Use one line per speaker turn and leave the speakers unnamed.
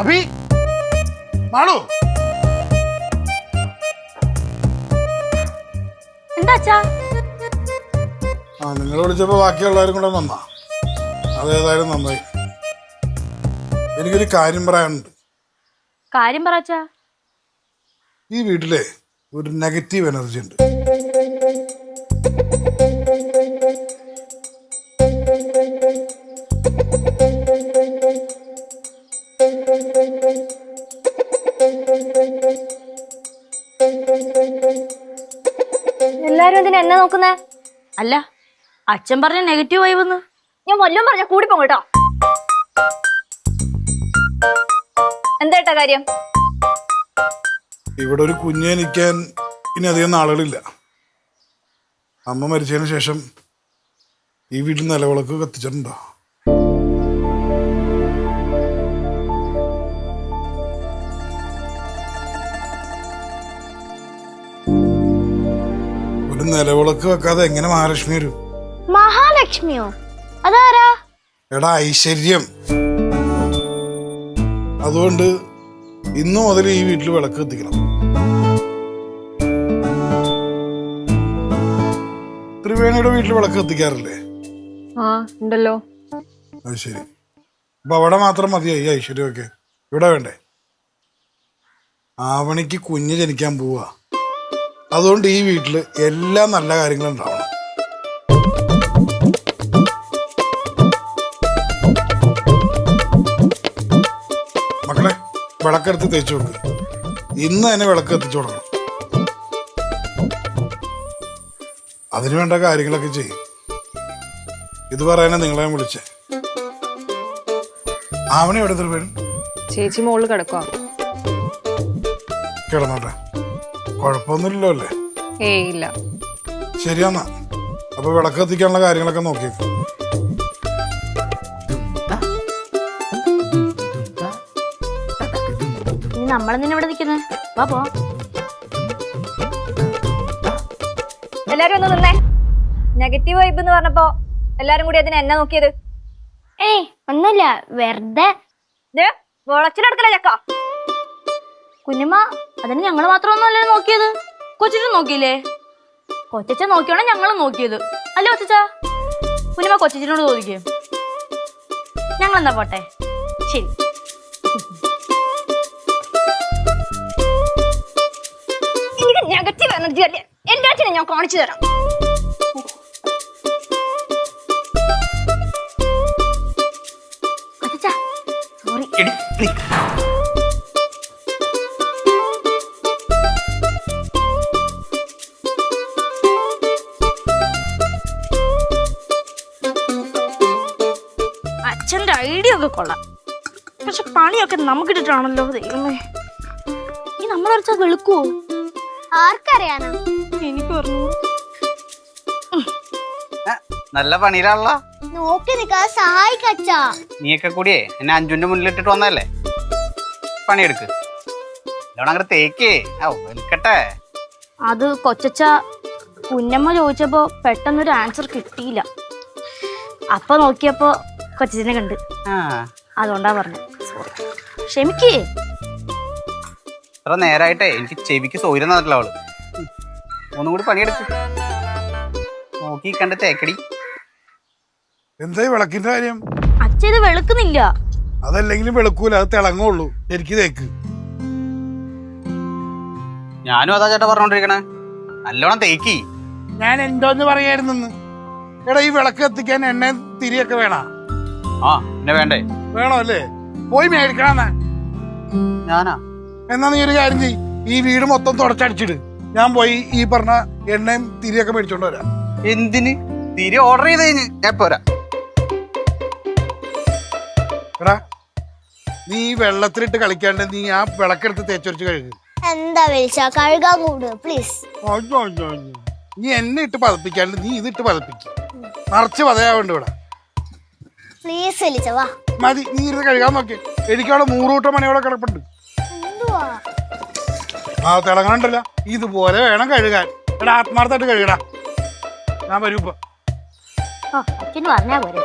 അഭി മാളു.
എന്താ അച്ഛാ?
ആ നിങ്ങൾ വിളിച്ചപ്പോ ബാക്കിയുള്ളവരും കൂടെ നന്നാ അതേതായാലും നന്നായി. എനിക്കൊരു കാര്യം പറയാനുണ്ട്.
കാര്യം പറ അച്ഛാ.
ഈ വീട്ടിലെ ഒരു നെഗറ്റീവ് എനർജി ഉണ്ട്.
എല്ലാരും എന്തിനാ എന്നെ നോക്കുന്നേ? അല്ല അച്ഛൻ പറഞ്ഞ നെഗറ്റീവ് ആയി വന്ന് ഞാൻ വല്ലതും പറഞ്ഞ കൂടി പോകും കേട്ടോ എന്തായിട്ടാ കാര്യം?
ഇവിടെ ഒരു കുഞ്ഞെ നിൽക്കാൻ ഇനി അധികം നാളുകളില്ല. അമ്മ മരിച്ചതിന് ശേഷം ഈ വീട്ടിൽ നിലവിളക്ക് കത്തിച്ചിട്ടുണ്ടോ? ഒരു നിലവിളക്ക് വെക്കാതെ എങ്ങനെ മഹാലക്ഷ്മി വരും?
മഹാലക്ഷ്മിയോ? അതാരാ?
എടാ ഐശ്വര്യം. അതുകൊണ്ട് ഇന്നു മുതൽ ഈ വീട്ടിൽ വിളക്ക് എത്തിക്കണം ത്രിവേണിയുടെ വീട്ടിൽ വിളക്ക് എത്തിക്കാറില്ലേ
ആ ഉണ്ടല്ലോ.
അത് ശരി. അപ്പൊ അവിടെ മാത്രം മതിയായി ഐശ്വര്യമൊക്കെ? ഇവിടെ വേണ്ടേ? ആവണിക്ക് കുഞ്ഞ് ജനിക്കാൻ പോവാ. അതുകൊണ്ട് ഈ വീട്ടിൽ എല്ലാ നല്ല കാര്യങ്ങളും ഉണ്ടാവണം. മക്കളെ വിളക്കെടുത്ത് തേച്ചു കൊടുക്കുക ഇന്ന് തന്നെ വിളക്ക് എത്തിച്ചു കൊടുക്കണം. അതിനു വേണ്ട കാര്യങ്ങളൊക്കെ ചെയ്യും. ഇത് പറയാനാ നിങ്ങളെ വിളിച്ചേ. ആവണി എവിടെ
ചേച്ചി മോൾ കിടക്കുക
കിടന്നോട്ടെ. കുഴപ്പമൊന്നുമില്ലല്ലോ അല്ലേ?
ഏയ് ഇല്ല.
ശരിയാന്നാ. അപ്പൊ വിളക്ക് കത്തിക്കാനുള്ള കാര്യങ്ങളൊക്കെ നോക്കിയേക്കും
നമ്മളെന്തിനാ ഇവിടെ നിൽക്കുന്നത് വാ പോ.
എല്ലാരും ഒന്ന് നിന്നേ. നെഗറ്റീവ് വൈബ് എന്ന് പറഞ്ഞപ്പോ എല്ലാരും കൂടി അതിന് എന്നെ നോക്കിയത്?
ഏയ് ഒന്നുമില്ല. വെറുതെ.
ദേ വളച്ചിലെടുക്കല ചക്ക.
കുഞ്ഞമ്മ അതിന് ഞങ്ങൾ മാത്രമൊന്നുമല്ലേ നോക്കിയത്? കൊച്ചിച്ച് നോക്കിയില്ലേ? കൊച്ചച്ച നോക്കിയാണ് ഞങ്ങൾ നോക്കിയത്. അല്ലേ കൊച്ചച്ച? കുഞ്ഞമ്മ കൊച്ചിനോട് ചോദിക്കേ. ഞങ്ങൾ എന്താ പോട്ടെ? ശരി.
എനിക്ക് നെഗറ്റീവ് എനർജി അല്ലേ? എല്ലാറ്റിനും ഞാൻ കാണിച്ചു തരാം.
സോറി ഐഡിയ ഒക്കെ കൊള്ളാം. പക്ഷെ പണിയൊക്കെ നമുക്കിട്ടിട്ടാണല്ലോ ദൈവമേ. ഈ നമ്മൾ നമ്മളൊരച്ച വെളുക്കുവോ?
ആർക്കറിയാനാ?
എനിക്ക് പറഞ്ഞു
നല്ല പണിയിലാണല്ലോ.
നോക്കി നിക്കാതെ സഹായിക്കച്ചാ.
നീയൊക്കെ കൂടിയേ എന്നെ അഞ്ചുന്റെ മുന്നിൽ ഇട്ടിട്ട് വന്നതല്ലേ? പണിയെടുക്ക്. തേക്കേ. ഓ
അത് കൊച്ചച്ച കുഞ്ഞമ്മ ചോദിച്ചപ്പോ പെട്ടെന്നൊരു ആൻസർ കിട്ടിയില്ല. അപ്പൊ നോക്കിയപ്പോ കൊച്ചച്ചനെ കണ്ട്.
ആ.
അതുകൊണ്ടാ പറഞ്ഞു സോറി ക്ഷമിക്കേ.
ഇത്ര നേരായിട്ടേ. എനിക്ക് ചെവിക്ക് സൗകര്യം തന്നിട്ടില്ല അവൾ. ഒന്നും കൂടി പണിയെടുക്ക്. നോക്കി കണ്ട് തേക്കടി.
എന്തായി വിളക്കിന്റെ കാര്യം?
അച്ഛ ഇത് വെളുക്കുന്നില്ല.
അതല്ലെങ്കിലും വെളുക്കൂല. അത് തിളങ്ങുള്ളൂ. എനിക്ക് തേക്ക്.
ഞാനും അതാ ചേട്ടാ പറഞ്ഞോണ്ടിരിക്കണേ. നല്ലോണം തേക്കി.
ഞാൻ എന്തോന്ന് പറയായിരുന്നു എടാ ഈ വിളക്ക് എത്തിക്കാൻ എണ്ണ തിരിയൊക്കെ വേണ?
ആ പിന്നെ വേണ്ടേ?
വേണോ അല്ലേ പോയി മേടിക്കണ
ഞാനാ?
എന്നാ നീ ഒരു കാര്യം ചെയ്യ്. ഈ വീട് മൊത്തം തുടച്ചടിച്ചിട്. ഞാൻ പോയി ഈ പറഞ്ഞ എണ്ണയും തിരിയൊക്കെ മേടിച്ചോണ്ട് വരാം.
എന്തിന്? തിരി ഓർഡർ ചെയ്ത് കഴിഞ്ഞ് ഞാൻ പോരാ.
എടാ നീ വെള്ളത്തിലിട്ട് കളിക്കാണ്ട് നീ ആ വിളക്കെടുത്ത് തേച്ചൊരിച്ച് കഴുകു.
എന്താ വിളിച്ചാ? കഴുകാൻ കൂടുക പ്ലീസ്
നീ എന്നെ ഇട്ട് പതപ്പിക്കാണ്ട് നീ ഇതിട്ട് പതപ്പിക്കും. നിറച്ച് പതയാവുണ്ട് ഇവിടെ
പ്ലീസ് വിളിച്ച വാ.
മതി നീ ഇരുന്ന് കഴുകാൻ നോക്കി. എനിക്കവിടെ നൂറുകൂട്ടം മണിയോടെ കിടപ്പുണ്ട്.
എന്തുവാ?
ആ തിളങ്ങണ്ടല്ല ഇതുപോലെ വേണം കഴുകാൻ. എടാ ആത്മാർത്ഥമായിട്ട് കഴുകടാ. ഞാൻ വരും ഇപ്പൊ.
പറഞ്ഞാ പോരെ.